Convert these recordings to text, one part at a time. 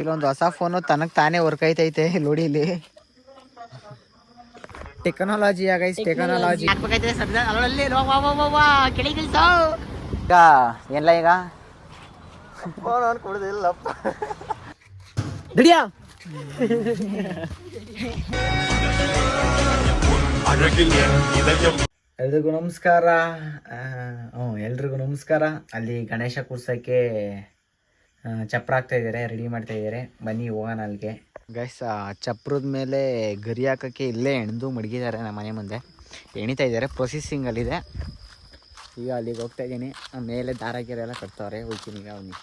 ಇಲ್ಲೊಂದು ಹೊಸ ಫೋನು ತನಗ್ ತಾನೇ ವರ್ಕ್ ಐತೈತೆ ನೋಡಿ ಇಲ್ಲಿ. ಟೆಕ್ನಾಲಜಿ ಆಗೈಸ್ ಟೆಕ್ನಾಲಜಿ ಈಗ ಏನಿಲ್ಲ ಈಗ? ಎಲ್ರಿಗೂ ನಮಸ್ಕಾರ. ಹ್ಮ್ ಹ್ಞೂ ಎಲ್ರಿಗೂ ನಮಸ್ಕಾರ. ಅಲ್ಲಿ ಗಣೇಶ ಕೂರ್ಸೋಕ್ಕೆ ಚಪ್ರ ಹಾಕ್ತಾ ಇದ್ದಾರೆ ರೆಡಿ ಮಾಡ್ತಾ ಇದ್ದಾರೆ. ಬನ್ನಿ ಹೋಗೋಣ ಅಲ್ಲಿಗೆ. ಗೈಸ್ ಚಪ್ರದ ಮೇಲೆ ಗರಿ ಹಾಕೋಕ್ಕೆ ಇಲ್ಲೇ ಎಣ್ದು ಮಡಗಿದ್ದಾರೆ ನಮ್ಮ ಮನೆ ಮುಂದೆ. ಎಣಿತಾ ಇದ್ದಾರೆ ಪ್ರೊಸೆಸಿಂಗಲ್ಲಿದೆ ಈಗ ಅಲ್ಲಿಗೆ ಹೋಗ್ತಾ ಇದ್ದೀನಿ. ಮೇಲೆ ದಾರ ಗಿರ ಎಲ್ಲ ಕಟ್ತಾವ್ರೆ. ಹೋಗ್ತೀನಿ ಈಗ ಅವ್ನಿ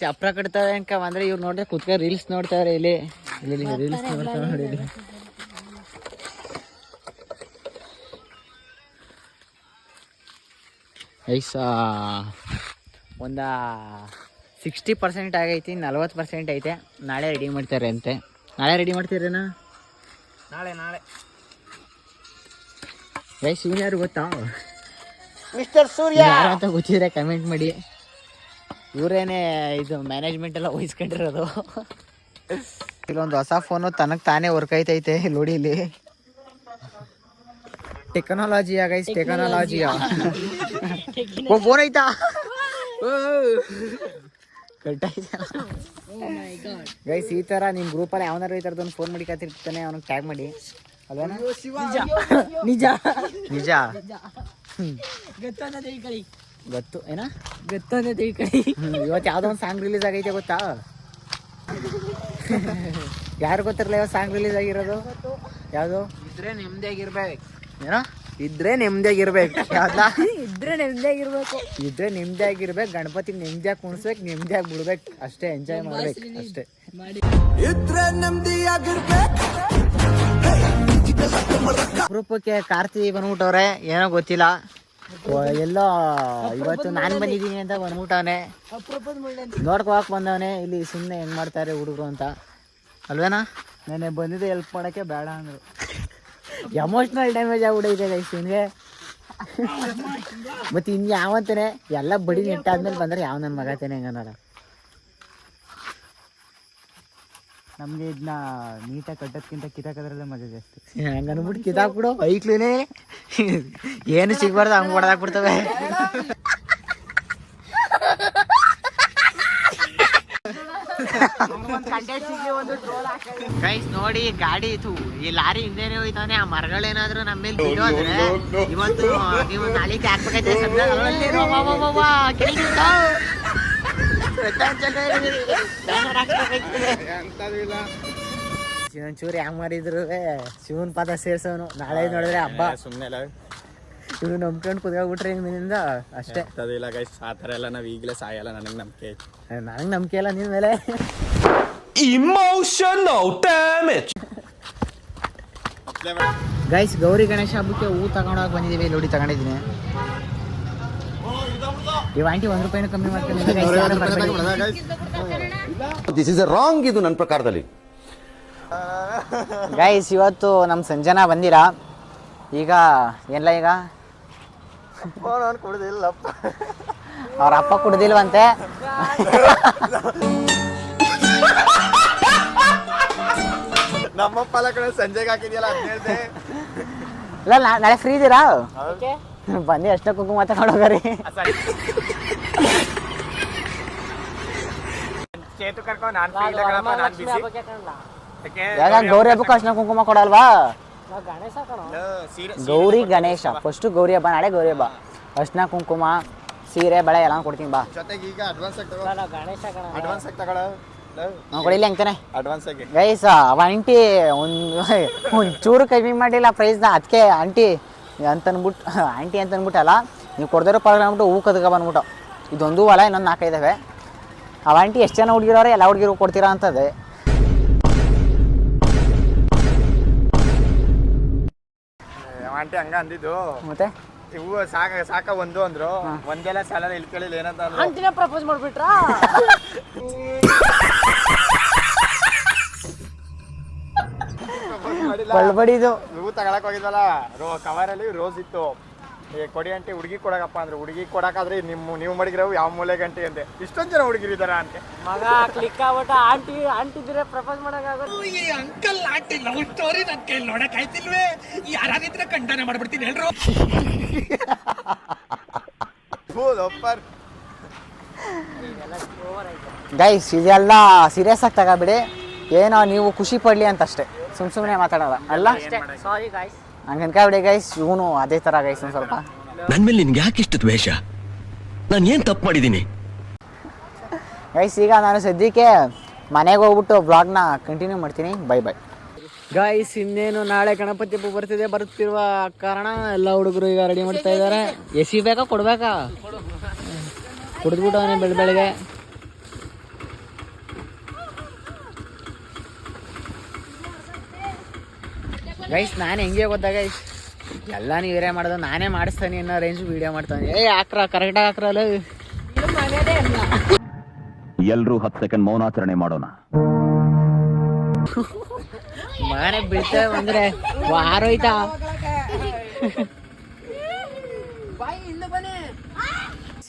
ಚಪ್ರ ಕಟ್ತಾರೆ ಅನ್ಕ ಅಂದ್ರೆ ಇವ್ರು ನೋಡಿದ್ರೆ ಕುತ್ಕ ರೀಲ್ಸ್ ನೋಡ್ತಾವ್ರೆ ಇಲ್ಲಿ. ಇಲ್ಲಿ ರೀಲ್ಸ್ ನೋಡ್ತಾವ್ರೆ ನೋಡಿ ಇಲ್ಲಿ. ಐಸ ಒಂದು ಸಿಕ್ಸ್ಟಿ ಪರ್ಸೆಂಟ್ ಆಗೈತಿ ನಲ್ವತ್ತು ಪರ್ಸೆಂಟ್ ಐತೆ. ನಾಳೆ ರೆಡಿ ಮಾಡ್ತಾರೆ ಅಂತೆ ನಾಳೆ ರೆಡಿ ಮಾಡ್ತೀರೇನಾ? ನಾಳೆ ನಾಳೆ. ಏ ಸೂರ್ಯ ಯಾರು ಗೊತ್ತಾ? ಮಿಸ್ಟರ್ ಸೂರ್ಯ! ಅಂತ ಗೊತ್ತಿದ್ರೆ ಕಮೆಂಟ್ ಮಾಡಿ. ಇವರೇನೆ ಇದು ಮ್ಯಾನೇಜ್ಮೆಂಟ್ ಎಲ್ಲ ವಹಿಸ್ಕೊಂಡಿರೋದು. ಇಲ್ಲೊಂದು ಹೊಸ ಫೋನು ತನಗೆ ತಾನೇ ವರ್ಕ್ ಐತೈತೆ ನೋಡಿ ಇಲ್ಲಿ. ಟೆಕ್ನಾಲಜಿ ಆಗೈಸ್ ಟೆಕ್ನಾಲಜಿ ಓ ಫೋನ್ ಐತಾ? ಗೈಸ್ ಈ ತರ ನಿಮ್ ಗ್ರೂಪಲ್ಲಿ ಯಾವನಾರು ಈ ತರದೊಂದು ಫೋನ್ ಮಾಡಿ ಕಾತಿರ್ತಾನೆ ಅವ್ನಿಗೆ ಟ್ಯಾಗ್ ಮಾಡಿ. ಅಲ್ವೇನಾ? ನಿಜ. ನಿಜ. ಗೊತ್ತು ಏನ? ಹ್ಮ್, ಇವತ್ತು ಯಾವ್ದೋ ಒಂದು ಸಾಂಗ್ ರಿಲೀಸ್ ಆಗೈತೆ ಗೊತ್ತಾ? ಯಾರು ಗೊತ್ತಿರಲ್ಲ ಯಾವ ಸಾಂಗ್ ರಿಲೀಸ್ ಆಗಿರೋದು? ಯಾವುದು? ಇದ್ರೆ ನೆಮ್ಮದಿಯಾಗಿರ್ಬೇಕು. ಏನೋ? ಇದ್ರೆ ನೆಮ್ಮದಿಯಾಗಿರ್ಬೇಕು ಯಾವ್ದಾ? ಇದ್ರೆ ನೆಮ್ಮದಿಯಾಗಿರ್ಬೇಕು ಇದ್ರೆ ನೆಮ್ಮದಿಯಾಗಿರ್ಬೇಕು ಗಣಪತಿ ನೆಮ್ಮದಿಯಾಗಿ ಕುಣಿಸ್ಬೇಕು ನೆಮ್ಮದಿಯಾಗಿ ಬಿಡ್ಬೇಕು. ಅಷ್ಟೇ ಎಂಜಾಯ್ ಮಾಡ್ಬೇಕು. ಅಷ್ಟೇ. ಇದ್ರೆ ಅಪರೂಪಕ್ಕೆ ಕಾರ್ತಿ ಬಂದ್ಬಿಟ್ಟವ್ರೆ ಏನೋ ಗೊತ್ತಿಲ್ಲ. ಎಲ್ಲೋ ಇವತ್ತು ನಾನು ಬಂದಿದ್ದೀನಿ ಅಂತ ಬಂದ್ಬಿಟ್ಟವನೆ. ನೋಡ್ಕೋಕ್ ಬಂದವನೆ. ಇಲ್ಲಿ ಸುಮ್ಮನೆ ಹೆಂಗ್ ಮಾಡ್ತಾರೆ ಹುಡುಗರು ಅಂತ. ಅಲ್ವೇನಾ? ನೆನ್ನೆ ಬಂದಿದ್ದೆ ಹೆಲ್ಪ್ ಮಾಡೋಕ್ಕೆ ಬೇಡ ಅಂದ್ರು. ಎಮೋಷ್ನಲ್ ಡ್ಯಾಮೇಜ್ ಆಗ್ಬಿಡೈತೆ ಗೈಸ್ ಇವನಿಗೆ ಮತ್ತೆ ಇನ್ ಯಾವಂತಾನೆ ಎಲ್ಲ ಬಡಿ ನೆಟ್ಟಾದ್ಮೇಲೆ ಬಂದ್ರೆ ಯಾವ ನನ್ನ ಮಗತೇನೆ ನೋಡ ನಮ್ಗೆ ಇದನ್ನ ನೀಟಾಗಿ ಕಟ್ಟೋದ್ಕಿಂತ ಕಿತಾಕದ್ರಲ್ಲೇ ಮಜಾ ಜಾಸ್ತಿ. ಹಂಗ ಅನ್ಬಿಟ್ಟು ಕಿತ್ತಾಕ್ಬಿಡು ಐಕ್ಲೂನೇ ಏನು ಸಿಗ್ಬಾರ್ದು ಹಂಗ್ ಹೊಡೆದಾಕ್ಬಿಡ್ತವೆ. ಗೈಸ್ ನೋಡಿ ಗಾಡಿ ಇತ್ತು ಈ ಲಾರಿ ಹಿಂದೆನೆ ಹೋಯ್ತಾನೆ ಆ ಮರಗಳೇನಾದ್ರೂ ನಮ್ಮ ಮೇಲೆ ಬಿಡೋದ್ರೆ ಇವತ್ತು ನೀವು ನಾಳೆ ಹಾಕ್ಬೇಕೈತೆ ಶಿವನ್ ಚೂರ್ ಹೆಂಗ್ ಮಾಡಿದ್ರು ಶಿವನ್ ಪಾದ ಸೇರ್ಸವನು ನಾಳೆ ನೋಡಿದ್ರೆ ಹಬ್ಬ. ಸುಮ್ಮನೆ ಇವ್ರು ನಂಬ್ಕೊಂಡು ಕುತ್ಕೊಂಡ್ಬಿಟ್ರೆ ನಿನ್ನಿಂದ? ಅಷ್ಟೇ. ಇಲ್ಲ ಗೈಸ್ ಆ ಥರ ಎಲ್ಲ ನಾವು ಈಗಲೇ ಸಾಯಲ್ಲ ನನಗೆ ನಂಬಿಕೆ ಐತಿ. ನನಗೆ ನಂಬಿಕೆ ಇಲ್ಲ ನಿನ್ನ ಮೇಲೆ. Emotion damage. Guys Gauri Ganesha ಹಬ್ಬಕ್ಕೆ ಹೂ ತಗೊಂಡೋಗಿ ಬಂದಿದ್ದೀವಿ ಲೋಡಿ ತಗೊಂಡಿದ್ದೀನಿ. ಇವ್ ಆಂಟಿ ಒಂದು ರೂಪಾಯಿನೂ ಕಮ್ಮಿ ದಿಸ್ ಇಸ್ ಎ ರಾಂಗ್ ಇದು ನನ್ನ ಪ್ರಕಾರದಲ್ಲಿ. ಗೈಸ್ ಇವತ್ತು ನಮ್ಮ ಸಂಜನಾ ಬಂದಿರಾ? ಈಗ ಎಲ್ಲ ಈಗ? ಅವ್ರ ಅಪ್ಪ ಕುಡ್ದಿಲ್ವಂತೆ? ನಮ್ಮ ಪಾಲ ಕಡೆ ಸಂಜೆಗೆ ಹಾಕಿದ್ಯಲ್ಲ ಹದಿನೇಳ್ದೆ ಇಲ್ಲ ನಾ- ನಾಳೆ ಫ್ರೀ ಇದ್ದೀರಾ ಬನ್ನಿ ಅಷ್ಟೇ ಕುಂಕುಮ ತಗೊಂಡು ಹೋಗರಿ ಚೇತು ಕರ್ಕೊಂಡು ನಾನು ಫ್ರೀ ಇಲ್ಲ ನಾನು ಬಿಸಿ ಯಾಕ? ಗೌರಿ ಹಬ್ಬಕ್ಕೆ ಅಷ್ಟೇ ಕುಂಕುಮ ಕೊಡಲ್ವಾ? ಗಣೇಶ ಕಣ. ಸೀರೆ ಗೌರಿ ಗಣೇಶ. ಫಸ್ಟ್ ಗೌರಿ ಹಬ್ಬ ನಾಳೆ ಗೌರಿ ಹಬ್ಬ. ಅರ್ಶಿನ ಕುಂಕುಮ ಸೀರೆ ಬಳೆ ಎಲ್ಲ ಕೊಡ್ತೀನಿ ಬಾ. ಜೊತೆಗೆ ಈಗ ಅಡ್ವಾನ್ಸ್ ಆಗಿ ತಗೋ. ಗಣೇಶ ಕಣ. ಅಡ್ವಾನ್ಸ್ ಆಗಿ ತಗೊಳ. ನಾವು ಕೊಡಿಲಿ ಅಂತಾನೆ. ಅಡ್ವಾನ್ಸ್ ಆಗಿ. ಗೈಸ್ ಅವ ಆಂಟಿ ಒಂದು ಒಂದು ಚೂರು ಕಮ್ಮಿ ಮಾಡಿಲ್ಲ ಪ್ರೈಸ್ನ ಅದಕ್ಕೆ ಆಂಟಿ ಅಂತನ್ಬಿಟ್ಟು ಅಂದ್ಬಿಟ್ಟು ಆಂಟಿ ಅಂತ ಅಂದ್ಬಿಟ್ಟಲ್ಲ ನೀವು ಕೊಡ್ದಿರೋ ಪರವಾಗಿಲ್ಲ ಅಂದ್ಬಿಟ್ಟು ಹೂ ಕದ್ಕ ಬಂದ್ಬಿಟ್ಟು. ಇದೊಂದು ಹೊಲ ಇನ್ನೊಂದು ನಾಲ್ಕೈದಾವೆ ಅವ ಆಂಟಿ ಎಷ್ಟು ಜನ ಹುಡುಗಿರೋರೆ ಎಲ್ಲ ಹುಡುಗಿರು ಕೊಡ್ತೀರಾ ಅಂತದೆ. ಆಂಟಿ ಹಂಗ ಅಂದಿದ್ದು. ಮತ್ತೆ? ಇವು ಸಾಕ ಸಾಕ ಒಂದು ಅಂದ್ರು. ಒಂದೆಲ್ಲ ಸ್ಯಾಲರಿ ಇಳ್ಕೊಳ್ಳಿಲ್ಲ ಏನಂತ ಅಂದ್ರು. ಅಂತಿನ ಪ್ರಪೋಸ್ ಮಾಡ್ಬಿಟ್ರಾ? ಮಾಡಿಲ್ಲ. ಬಳ್ಬಡಿದು ಹೂವು ತಗೊಳಕ್ ಹೋಗಿದ್ವಲ್ಲ ರೋ ಕವರಲ್ಲಿ ರೋಸ್ ಇತ್ತು. ಏ ಕೊಡಿ ಅಂಟಿ ಹುಡುಗಿ ಕೊಡಕಪ್ಪ ಅಂದ್ರೆ ಹುಡುಗಿ ಕೊಡಕಾದ್ರೆ ನಿಮ್ಮ ನೀವು ಮಡಗಿರೋ ಯಾವ ಮೂಲೆ ಗಂಟೆ ಅಂತೆ. ಇಷ್ಟೊಂದು ಜನ ಹುಡುಗಿರಿದಾರ ಅಂತ. ಮಗ ಕ್ಲಿಕ್ ಆಗ್ಬಿಟ್ಟ ಆಂಟಿ ಆಂಟಿ ಇದ್ರೆ ಪ್ರಪೋಸ್ ಮಾಡಕ್ಕಾಗೋದು ಒಪ್ಪರ್. ಗೈಸ್ ಇದೆಲ್ಲ ಸೀರಿಯಸ್ ಆಗಿ ತಗೋಬಿಡಿ. ಏನೋ ನೀವು ಖುಷಿ ಪಡ್ಲಿ ಅಂತ ಅಷ್ಟೇ ಸುಮ್ ಸುಮ್ಮನೆ ಮಾತಾಡೋದ ಅಲ್ಲ? ಸಾರಿ ಗಾಯ್ಸ್ ಹಂಗೆ ಬಿಡಿ ಗೈಸ್ ಇವನು ಅದೇ ಥರ ಗೈಸ್ ಒಂದು ಸ್ವಲ್ಪ. ನನ್ ಮೇಲೆ ನಿನ್ಗೆ ಯಾಕೆ ಇಷ್ಟು ದ್ವೇಷ? ನಾನು ಏನ್ ತಪ್ಪು ಮಾಡಿದ್ದೀನಿ? ಗೈಸ್ ಈಗ ನಾನು ಸದ್ಯಕ್ಕೆ ಮನೆಗೆ ಹೋಗ್ಬಿಟ್ಟು ಬ್ಲಾಗ್ನ ಕಂಟಿನ್ಯೂ ಮಾಡ್ತೀನಿ. ಬೈ ಬೈ ಗೈಸ್ ಇನ್ನೇನು ನಾಳೆ ಗಣಪತಿ ಹಬ್ಬ ಬರ್ತಿದೆ ಬರುತ್ತಿರುವ ಕಾರಣ ಎಲ್ಲ ಹುಡುಗರು ಈಗ ರೆಡಿ ಮಾಡ್ತಾ ಇದ್ದಾರೆ. ಎಸಿ ಬೇಕಾ ಕೊಡ್ಬೇಕಾ? ಕುಡಿದ್ಬಿಟ್ಟು ಅವನೇ ಬೆಳ ಬೆಳಗ್ಗೆ. ಗೈಸ್ ನಾನು ಹೆಂಗೆ ಗೊತ್ತಾ ಗೈಸ್ ಎಲ್ಲ ನೀವೇ ಮಾಡೋದು ನಾನೇ ಮಾಡಿಸ್ತಾನೆ ಅನ್ನೋ ರೇಂಜ್ ವಿಡಿಯೋ ಮಾಡ್ತಾನೆ. ಏ ಹಾಕ್ರ ಕರೆಕ್ಟಾಗಿ ಹಾಕ್ರಲ್ಲ ಎಲ್ಲರೂ ಹತ್ತು ಸೆಕೆಂಡ್ ಮೌನಾಚರಣೆ ಮಾಡೋಣ. ಮನೆ ಬೀಳ್ತೇವೆ ಬಂದ್ರೆ ವಾರೋಯ್ತಾ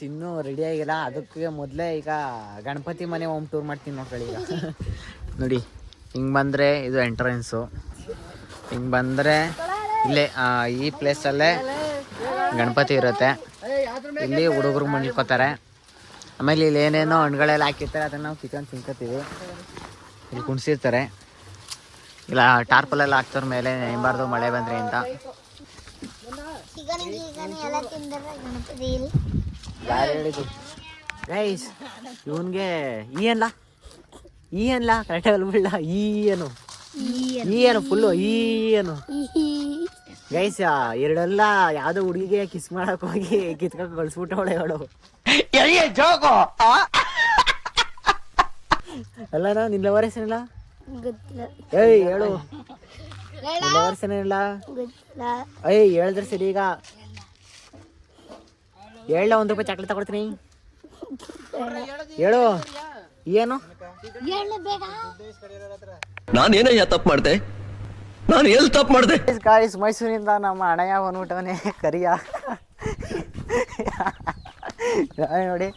ಇನ್ನೂ ರೆಡಿ ಆಗಿಲ್ಲ ಅದಕ್ಕೆ ಮೊದಲೇ ಈಗ ಗಣಪತಿ ಮನೆ ಹೋಮ್ ಟೂರ್ ಮಾಡ್ತೀನಿ ನೋಡ್ಕೊಳ್ಳಿ ಈಗ. ನೋಡಿ ಹಿಂಗೆ ಬಂದರೆ ಇದು ಎಂಟ್ರೆನ್ಸು ಹಿಂಗೆ ಬಂದರೆ ಇಲ್ಲೇ ಈ ಪ್ಲೇಸಲ್ಲೇ ಗಣಪತಿ ಇರುತ್ತೆ. ಇಲ್ಲಿ ಹುಡುಗರು ಮಣ್ಕೋತಾರೆ. ಆಮೇಲೆ ಇಲ್ಲಿ ಏನೇನೋ ಹಣ್ಣುಗಳೆಲ್ಲ ಹಾಕಿರ್ತಾರೆ, ಅದನ್ನು ನಾವು ಕಿತ್ಕೊಂಡು ತಿನ್ಕೋತೀವಿ ಇಲ್ಲಿ ಕುಣಿಸಿರ್ತಾರೆ. ಇಲ್ಲ ಟಾರ್ಪಲೆಲ್ಲ ಹಾಕ್ತಾರ ಮೇಲೆ ನೆಂಬಾರ್ದು ಮಳೆ ಬಂದ್ರೆ ಅಂತ. ಚಿಕನ್ ಗೈಸ್ ಇವನ್ಗೆ ಈ ಅಲ್ಲ ಈ ಅಲ್ಲ ಕರೆಕ್ಟಾಗಿ ಬಿಡ ಈ ಏನು ಏನು ಫುಲ್ಲು ಈ ಏನು ಗೈಸ್ ಎರಡೆಲ್ಲ ಯಾವ್ದೋ ಹುಡುಗಿಗೆ ಕಿಸ್ ಮಾಡಕ್ ಹೋಗಿ ಕಿತ್ಕೊಂಡ್ ಕಳ್ಸ್ಬಿಟ್ಟವಳೆ ಅವಳು ಅಲ್ಲ ನಿನ್ನ ಲವರ್ಸ್ ಏನಿಲ್ಲ? ಏಯ್ ಹೇಳು. ನಿನ್ನ ಲವರ್ಸೇನಿಲ್ಲ ಗೊತ್ತಿಲ್ಲ. ಏಯ್ ಹೇಳಿದ್ರೆ ಸರಿ ಈಗ. ಹೇಳ ಒಂದು ರೂಪಾಯಿ ಚಾಕ್ಲೇಟ್ ತಗೊಳ್ತೀನಿ ಹೇಳು. ಏನು? ಹೇಳು ಬೇಗ. ನಾನೇನಯ್ಯ ತಪ್ಪು ಮಾಡ್ದೆ? ನಾನು ಎಲ್ಲಿ ತಪ್ಪು ಮಾಡ್ದೆ? ಗಾಯ್ಸ್ ಮೈಸೂರಿಂದ ನಮ್ಮ ಅಣ್ಣಯ್ಯ ಬಂದ್ಬಿಟ್ಟವನೇ ಕರಿಯ. ನಾನ್ ನೋಡಿ.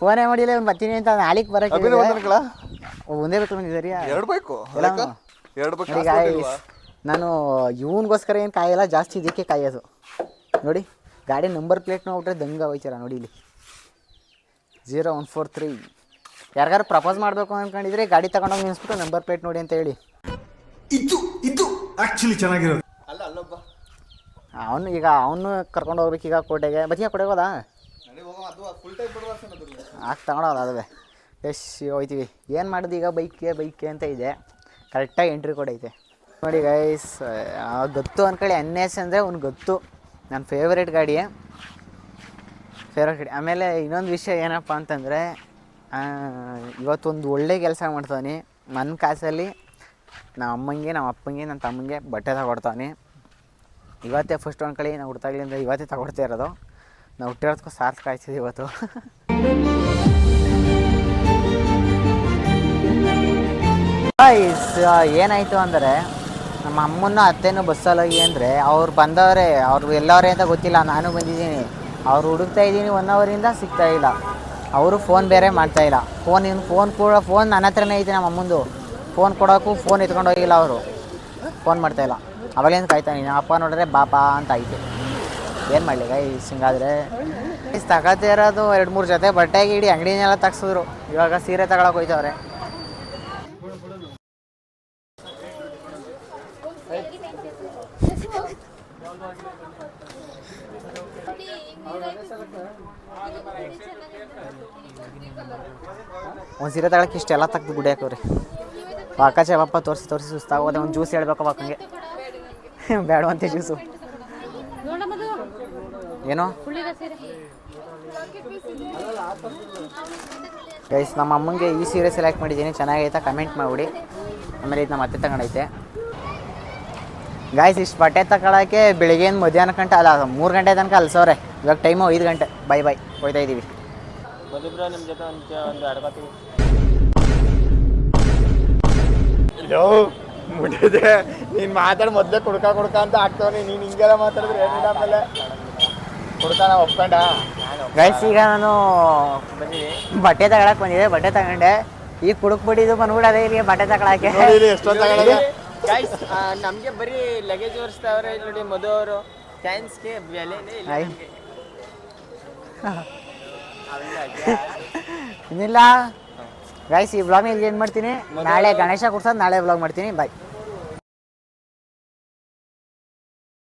ಫೋನೇ ಮಾಡಿಲ್ಲ ಇವ್ನು ಬರ್ತೀನಿ ಅಂತ ನಾಳೆಗೆ ಬರಕ್ಕೆ ಒಂದೇ ಬೇಕು ನನಗೆ ಸರಿಯಾ? ಎರಡು ಬೇಕು. ಎರಡು ನೋಡಿ guys, ನಾನು ಇವನಿಗೋಸ್ಕರ ಏನು ಕಾಯಲ್ಲ ಜಾಸ್ತಿ ಇದಕ್ಕೆ ಕಾಯೋದು. ನೋಡಿ ಗಾಡಿ ನಂಬರ್ ಪ್ಲೇಟ್ ನೋಡ್ಬಿಟ್ರೆ ದಂಗ ಹೋಯ್ತೀರ ನೋಡಿ ಇಲ್ಲಿ. ಜೀರೋ ಒನ್ ಫೋರ್ ತ್ರೀ ಯಾರಿಗಾರು ಪ್ರಪೋಸ್ ಮಾಡಬೇಕು ಅನ್ಕೊಂಡಿದ್ರೆ ಗಾಡಿ ತಗೊಂಡೋಗಿ ನಿಲ್ಸ್ಬಿಟ್ಟು ನಂಬರ್ ಪ್ಲೇಟ್ ನೋಡಿ ಅಂತ ಹೇಳಿ. ಇದು ಇದು ಆಕ್ಚುಲಿ ಚೆನ್ನಾಗಿರೋದು. ಅಲ್ಲ ಅಲ್ಲೊಬ್ಬ. ಅವನು ಈಗ ಅವನು ಕರ್ಕೊಂಡು ಹೋಗ್ಬೇಕು ಈಗ ಕೋಟೆಗೆ. ಬತ್ತೀಯ ಕೋಟೆಗೆ ಹೋದಾ ನಡಿ ತಗೊಂಡೋದ ಅದುವೆ? ಎಸ್ ಹೋಯ್ತೀವಿ. ಏನು ಮಾಡೋದು ಈಗ ಬೈಕ್ಗೆ ಬೈಕ್ಗೆ ಅಂತ ಇದೆ. ಕರೆಕ್ಟಾಗಿ ಎಂಟ್ರಿ ಕೊಡೈತೆ ನೋಡಿ ಗೈಸ್ ಗೊತ್ತು ಅಂದ್ಕೊಳ್ಳಿ ಎನ್ ಎಸ್ ಅಂದರೆ ಅವ್ನು ಗೊತ್ತು. ನನ್ನ ಫೇವ್ರೇಟ್ ಗಾಡಿ ಫೇವ್ರೇಟ್ ಗಾಡಿ. ಆಮೇಲೆ ಇನ್ನೊಂದು ವಿಷಯ ಏನಪ್ಪ ಅಂತಂದರೆ ಇವತ್ತೊಂದು ಒಳ್ಳೆ ಕೆಲಸ ಮಾಡ್ತಾನೆ ನನ್ನ ಕಾಸಲ್ಲಿ ನಮ್ಮ ಅಮ್ಮಂಗೆ ನಮ್ಮ ಅಪ್ಪಂಗೆ ನನ್ನ ತಮ್ಮಂಗೆ ಬಟ್ಟೆ ತಗೊಡ್ತಾನೆ ಇವತ್ತೇ ಫಸ್ಟ್ ಅಂದ್ಕೊಳ್ಳಿ ನಾವು ಹುಡ್ತಾಗ್ಲಿಂದ ಇವತ್ತೇ ತಗೊಡ್ತಾ ಇರೋದು. ನಾವು ಹುಟ್ಟಿರೋದಕ್ಕೂ ಸಾರ್ಥಕ ಆಯ್ತಿದೆ ಇವತ್ತು. ಏನಾಯಿತು ಅಂದರೆ ನಮ್ಮ ಅಮ್ಮನ ಅತ್ತೆನೂ ಬಸ್ಸಲ್ಲೋಗಿ ಅಂದರೆ ಅವ್ರು ಬಂದವರೇ, ಅವ್ರು ಎಲ್ಲವರೇ ಅಂತ ಗೊತ್ತಿಲ್ಲ. ನಾನು ಬಂದಿದ್ದೀನಿ. ಅವ್ರು ಹುಡುಕ್ತಾ ಇದ್ದೀನಿ, ಒನ್ ಅವರಿಂದ ಸಿಗ್ತಾ ಇಲ್ಲ. ಅವರು ಫೋನ್ ಬೇರೆ ಮಾಡ್ತಾ ಇಲ್ಲ. ಫೋನ್ ಇನ್ನು ಫೋನ್ ಕೂಡ ಫೋನ್ ನನ್ನ ಹತ್ರನೇ ಐತೆ ನಮ್ಮ ಅಮ್ಮಂದು. ಫೋನ್ ಕೊಡೋಕ್ಕೂ ಫೋನ್ ಎತ್ಕೊಂಡು ಹೋಗಿಲ್ಲ ಅವರು. ಫೋನ್ ಮಾಡ್ತಾ ಇಲ್ಲ. ಅವಾಗೇನು ಕಾಯ್ತಾನೆ ಅಪ್ಪ ನೋಡಿದ್ರೆ ಬಾಪ ಅಂತ ಐತೆ. ಏನು ಮಾಡಲಿ ಗೈಸ್ ಹಿಂಗಾದರೆ ಗೈಸ್ ತಗೋತಾ ಇರೋದು ಎರಡು ಮೂರು ಜೊತೆ ಬಟ್ಟೆಗೆ ಇಡೀ ಅಂಗಡಿನೆಲ್ಲ ತಗ್ಸಿದ್ರು. ಇವಾಗ ಸೀರೆ ತಗೊಳಕ್ಕೆ ಹೋಯ್ತವ್ರೆ. ಒಂದು ಸೀರೆ ತಗೊಳಕ್ಕೆ ಇಷ್ಟೆಲ್ಲ ತೆಗ್ದು ಗುಡಿಯಾಕವ್ರಿ. ಪಾಕ ವಾಕಾಚೆ ತೋರ್ಸಿ, ತೋರಿಸಿ ಸುಸ್ತಾಗೋದೆ ಒಂದು ಜ್ಯೂಸ್ ಹೇಳ್ಬೇಕು ವಾಕಂಗೆ ಬೇಡವಂತೆ ಜ್ಯೂಸು ಏನೋ? ಗೈಸ್ ನಮ್ಮ ಅಮ್ಮಂಗೆ ಈ ಸೀರೆ ಸೆಲೆಕ್ಟ್ ಮಾಡಿದ್ದೀನಿ. ಚೆನ್ನಾಗೈತಾ? ಕಮೆಂಟ್ ಮಾಡಿಬಿಡಿ. ಆಮೇಲೆ ಇದು ನಮ್ಮ ಅತ್ತೆ ತಗೊಂಡೈತೆ. ಗಾಯ್ಸ್ ಇಷ್ಟು ಬಟ್ಟೆ ತಗೊಳಕ್ಕೆ ಬೆಳಿಗ್ಗೆಯಿಂದ ಮಧ್ಯಾಹ್ನ ಗಂಟೆ ಅಲ್ಲ ಮೂರು ಗಂಟೆ ತನಕ ಅಲ್ಸವ್ರೆ. ಇವಾಗ ಟೈಮು ಐದು ಗಂಟೆ. ಬೈ ಬೈ ಹೋಯ್ತಾ ಇದ್ದೀವಿ ಯೋ ಮುಟ್ಟಿದೆ ನೀನ್ ಮಾತಾಡ ಮೊದ್ಲೇ ಕುಡ್ಕ ಕುಡ್ಕ ಅಂತ ಆಗ್ತಾವನಿ. ನೀನ್ ಹಿಂಗೆಲ್ಲ ಮಾತಾಡಿದ್ರೆ ಏನಿಲ್ಲ ಆಮೇಲೆ. ನಾವು ಒಪ್ಕೊಂಡ? ಗೈಸ್ ಈಗ ನಾನು ಬಟ್ಟೆ ತಗೊಳಕ್ ಬಂದಿದೆ ಬಟ್ಟೆ ತಗೊಂಡೆ. ಈಗ ಕುಡುಕ್ ಬಿಟ್ಟಿದ್ದು ಬಂದ್ಬಿಡದೆ ಇಲ್ಲಿ ಬಟ್ಟೆ ತಗೊಳಕ್ಕೆ. ಎಷ್ಟೊಂದು ತಗೊಳ್ಳೋದು ಗೈಸ್ ನಮಗೆ ಬರೀ ಲಗೇಜ್ ಓರಿಸ್ತಾವ್ರೆ ನೋಡಿ ಮಧು ಅವರು. ಫ್ಯಾನ್ಸ್ಗೆ ಬೆಲೆನೇ ಇಲ್ಲ ನಮ್ಗೆ. ಇನ್ನಿಲ್ಲ. ಗೈಸ್ ಈ ಬ್ಲಾಗ್ ಇಲ್ಲಿ ಏನು ಮಾಡ್ತೀನಿ. ನಾಳೆ ಗಣೇಶ ಕೊಡ್ಸೋದು ನಾಳೆ ಬ್ಲಾಗ್ ಮಾಡ್ತೀನಿ. ಬಾಯ್